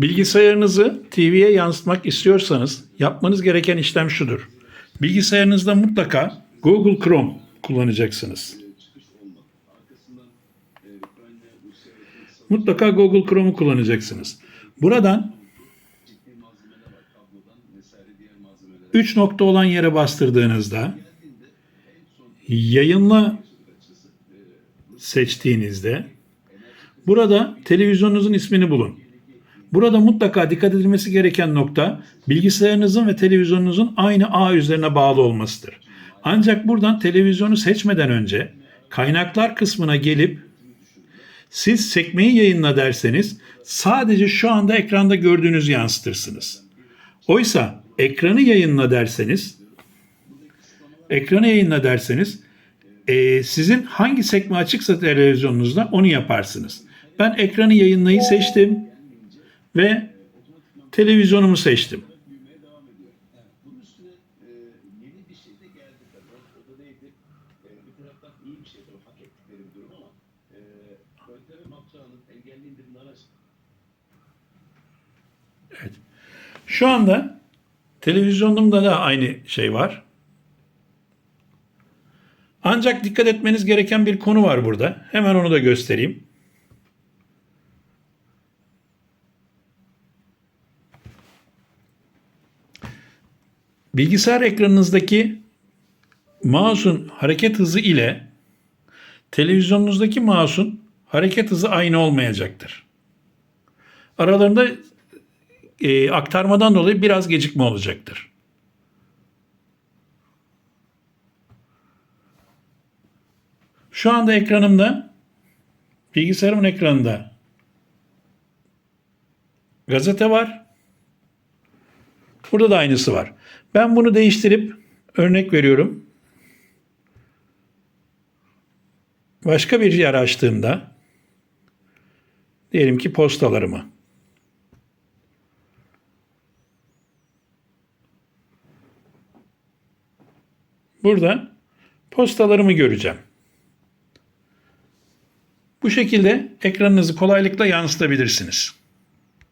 Bilgisayarınızı TV'ye yansıtmak istiyorsanız yapmanız gereken işlem şudur. Bilgisayarınızda mutlaka Google Chrome kullanacaksınız. Mutlaka Google Chrome'u kullanacaksınız. Buradan 3 nokta olan yere bastırdığınızda yayınla seçtiğinizde burada televizyonunuzun ismini bulun. Burada mutlaka dikkat edilmesi gereken nokta bilgisayarınızın ve televizyonunuzun aynı ağ üzerine bağlı olmasıdır. Ancak buradan televizyonu seçmeden önce kaynaklar kısmına gelip siz sekmeyi yayınla derseniz sadece şu anda ekranda gördüğünüzü yansıtırsınız. Oysa ekranı yayınla derseniz ekranı yayınla derseniz e, sizin hangi sekme açıksa televizyonunuzda onu yaparsınız. Ben ekranı yayınlayı seçtim ve televizyonumu seçtim. Evet. Şu anda televizyonumda da aynı şey var. Ancak dikkat etmeniz gereken bir konu var burada. Hemen onu da göstereyim. Bilgisayar ekranınızdaki mouse'un hareket hızı ile televizyonunuzdaki mouse'un hareket hızı aynı olmayacaktır. Aralarında e, aktarmadan dolayı biraz gecikme olacaktır. Şu anda ekranımda bilgisayarımın ekranında gazete var. Burada da aynısı var. Ben bunu değiştirip örnek veriyorum. Başka bir yer açtığımda diyelim ki postalarımı Burada postalarımı göreceğim. Bu şekilde ekranınızı kolaylıkla yansıtabilirsiniz.